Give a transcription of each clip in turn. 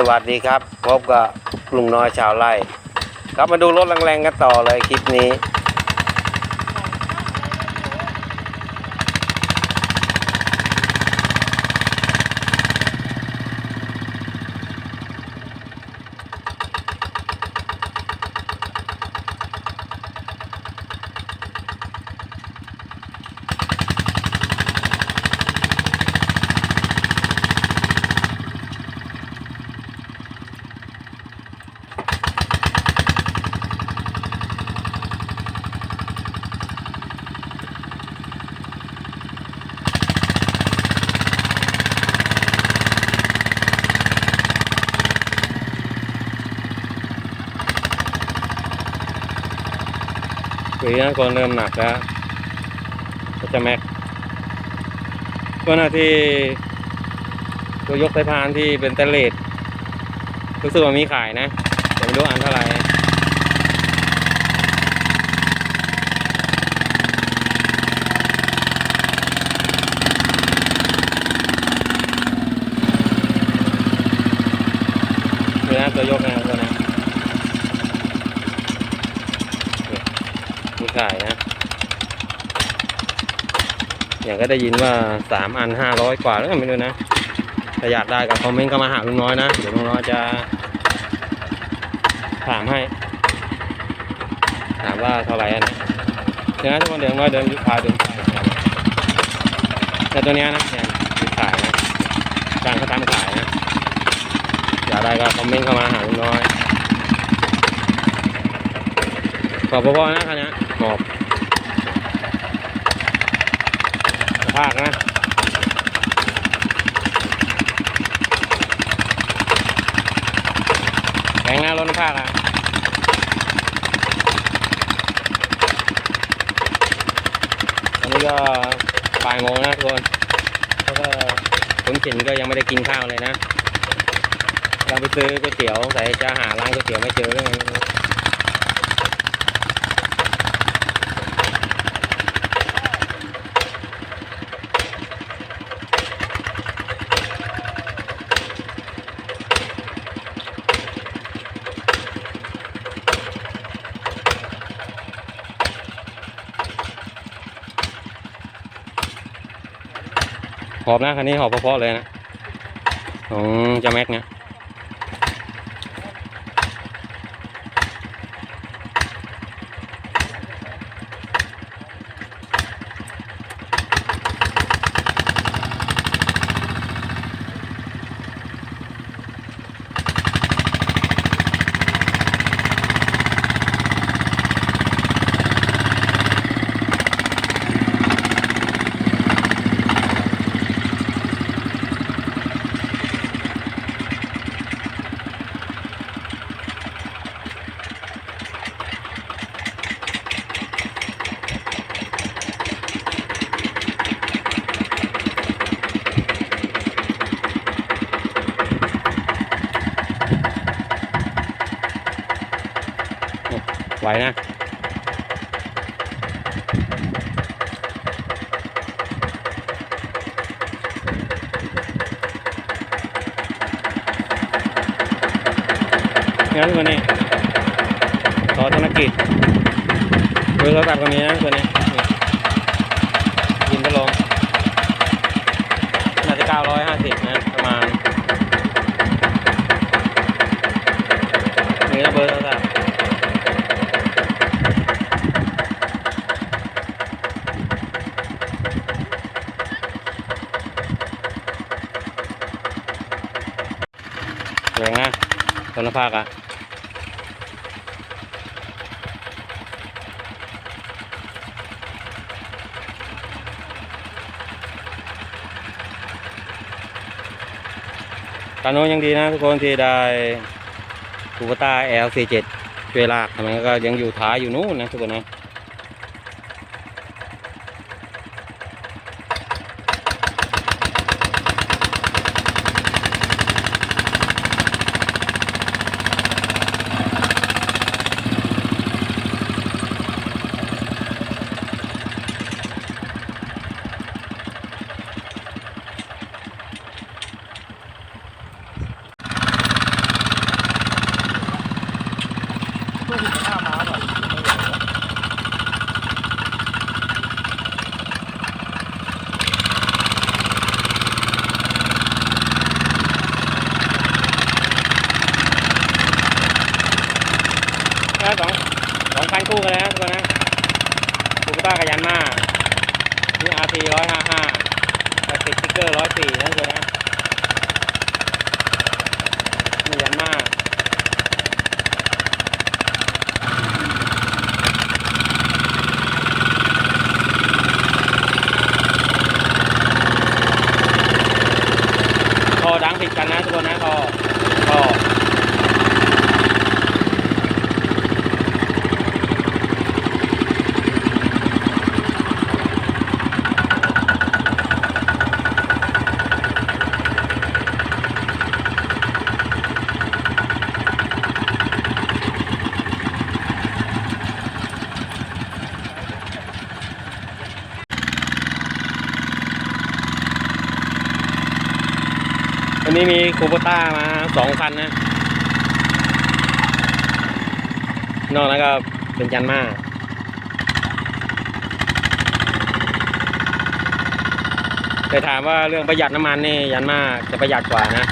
สวัสดีครับ พบกับลุงน้อยชาวไร่ ครับมาดูรถแรงๆกันต่อเลยคลิปนี้ นั้นก็เริ่มหนักแล้วก็จะแม็กก็หน้าที่ตัวยกสายพานที่เป็นเตลเลตรู้สึกว่ามีขายนะแต่ไม่รู้อันเท่าไหร่นี่นะตัวยกนะตัวนะมี ขายนะ อย่างก็ได้ยินว่าสามอันห้าร้อยกว่าแล้วไม่รู้นะถ้าอยากได้ก็คอมเมนต์เข้ามาหาลุงน้อยนะ เดี๋ยวลุงน้อยจะ ถามให้ ถามว่าเท่าไหร่อันเดี๋ยวนะทุกคนเดี๋ยวลุงน้อยเดินพาเดินไปแต่ตัวเนี้ยนะเนี่ยขายนะการเขาทำขายนะ อยากได้ก็คอมเมนต์เข้ามาหาลุงน้อย ข อบพอๆนะคันนี้ขอบภาคนะแข็งนะรถภาคอะตอนนี้ก็บ่ายโมงนะทุกคนแล้วก็คนเข็นก็ยังไม่ได้กินข้าวเลยนะเราไปซื้อก๋วยเตี๋ยวใส่จะหาร้านก๋วยเตี๋ยวไม่เจอเรื่องอะไรไม่รู้ หอบนะคันนี้หอบเพาะๆเลยนะของจะแม็กเนี่ย ไหวนะงั้นตัวนี้ต่อธนกิจเบอร์โทรศัพท์ก็มีนะตัวนี้ไปลงน่าจะเก้าร้อยห้าสิบนะ ประมาณนี่นะเบอร์โทรศัพท์แรงนะต้น ภาคอะตอนนู้นยังดีนะทุกคนที่ได้คูปต้า L47 ช่วยลากทำไมก็ยังอยู่ท้ายอยู่นู้นนะทุกคนนะ คู่กันเลยนะทุกคนนะคูปต้ากยันมานี่อาร์ทีร้อยห้าห้าแต่ติดสติ๊กเกอร์ร้อยสี่นะทุกคนนะนี่ยันมาคอดังติดกันนะทุกคนนะคอคอ วั นี้มีคูโบต้ามาสองคันนะ นอกนั้นก็เป็นยันมาแต่ถามว่าเรื่องประหยัดน้ำมันนี่ยันมาจะประหยัดกว่านะ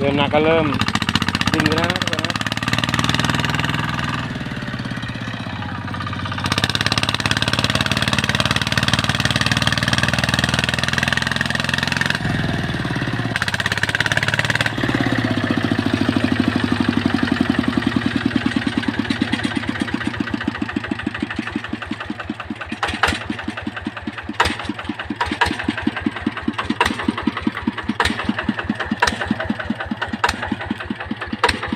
เริ่มหนักก็เริ่มดึงแล้วนะทุก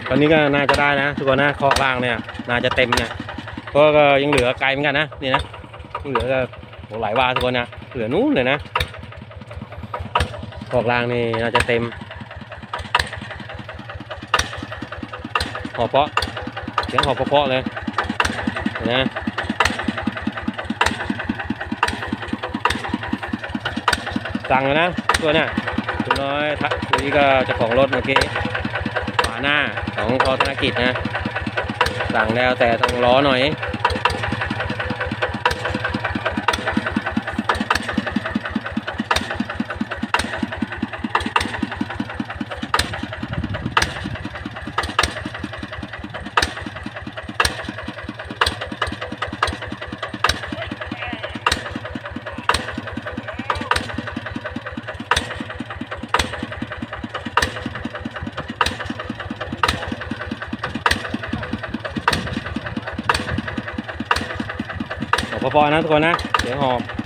ค นี้ก็น่าจะได้นะทุกคนนะเคาะล่างเนี่ยน่าจะเต็มเนี่ยก็ยังเหลือไกลเหมือนกันนะนี่นะยังเหลือก็หลายวาทุกคนนะเหลือนู้นเลยนะเคาะล่างนี่น่าจะเต็มหอบเพาะเสียงหอบเพาะเลยนะสั่งเลยนะตัวเนี่ยคุณน้อยทักคุยก็จ้าของรถเมื่อกี้ หน้าของคอธนกิจนะ สั่งแล้วแต่ต้องล้อหน่อย พอนะทุกคนนะเสียงหอม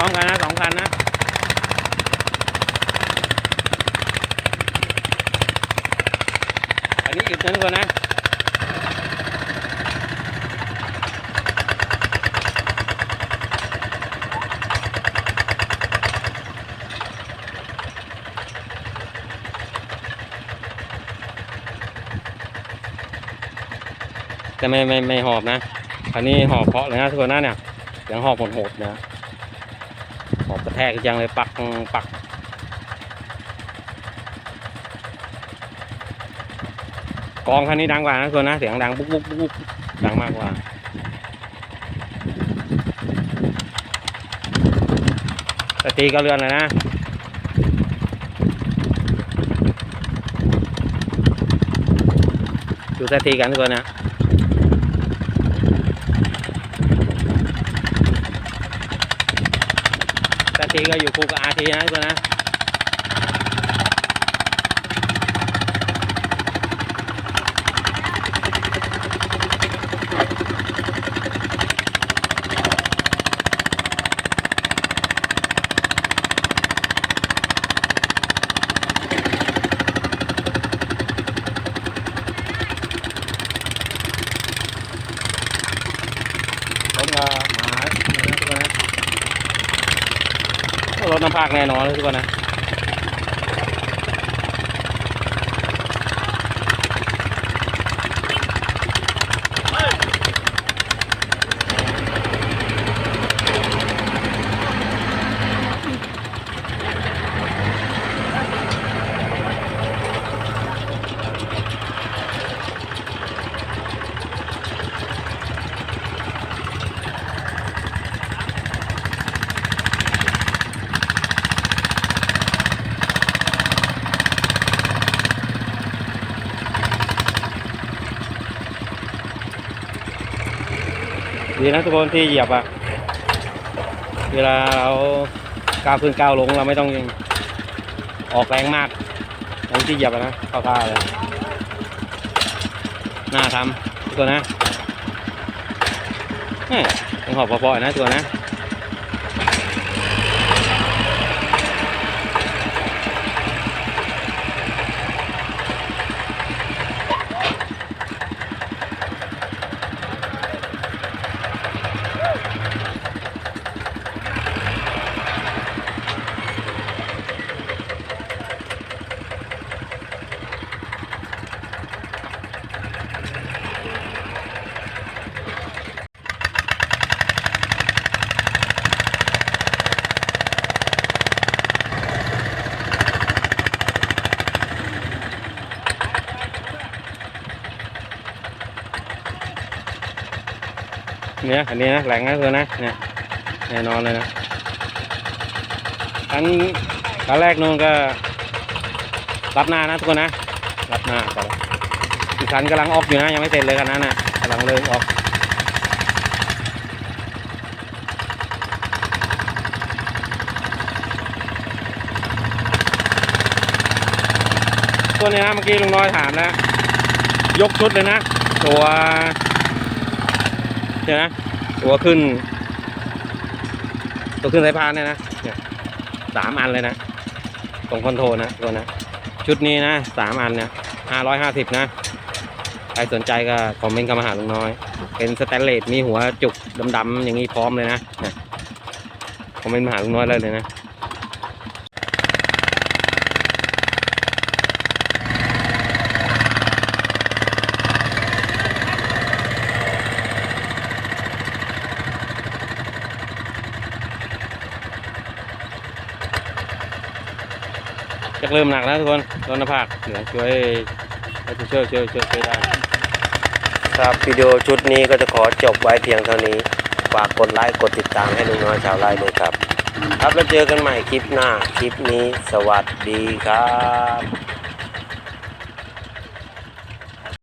พร้อมกันนะสองคันนะอันนี้อึดนะทุกคนนะแต่ไม่ไม่ไม่หอบนะ อันนี้หอบเพาะเลยนะทุกคนนะเนี่ยเสียงหอบโหดๆนะหอบกระ ทกจังเลยปักปักกองคันนี้ดังกว่านะทุกคนนะเสียงดังปุ๊กปุ๊กปุ๊กดังมากกว่าแต่ตีก็เรื่อนเลยนะดูสตีกันทุกคนนะ สตีก็อยู่คู่กับอาทีนะทุกคนนะ รถมาหมาทุกคนนะากแน่นอนเลยทุกคนนะ ดีนะทุกคนที่เหยียบอะเวลาเราก้าวขึ้นก้าวลงเราไม่ต้องออกแรงมากตรงที่เหยียบอะนะเข้าท่าเลยน่าทำตัวนะแหม่ต้องหอบพอๆนะตัวนะ เนี่ยอันนี้นะแหลงนะเพื่อนนะเนี่ยแน่นอนเลยนะครั้งครั้งแรกนู่นก็รับหน้านะทุกคนนะรับหน้าก่อนอีกคันกำลังออกอยู่นะยังไม่เสร็จเลยคันนั้นนะกำลังเริ่มออกตัวนี้นะเมื่อกี้ลุงน้อยถามแล้วยกชุดเลยนะ ตัว เดี๋ยนะตัวขึ้น ตัวขึ้นสายพานเนี่ยนะเนี่ยสามอันเลยนะตรงคอนโทรนะตัวนะชุดนี้นะสามอันเนี่ยห้าร้อยห้าสิบนะใครสนใจก็คอมเมนต์เข้ามาหาลุงน้อย เป็นสแตนเลสมีหัวจุกดำๆอย่างนี้พร้อมเลยนะคอมเมนต์มาหาลุงน้อยเลยเลยนะ จะเริ่มหนักแล้วทุกคนต้นนาผักเดี๋ยวช่วยช่วยช่วยช่วยช่วยได้ครับวิดีโอชุดนี้ก็จะขอจบไว้เพียงเท่านี้ฝากกดไลค์กดติดตามให้ลุงน้อยชาวไร่ด้วยครับ ครับแล้วเจอกันใหม่คลิปหน้าคลิปนี้สวัสดีครับ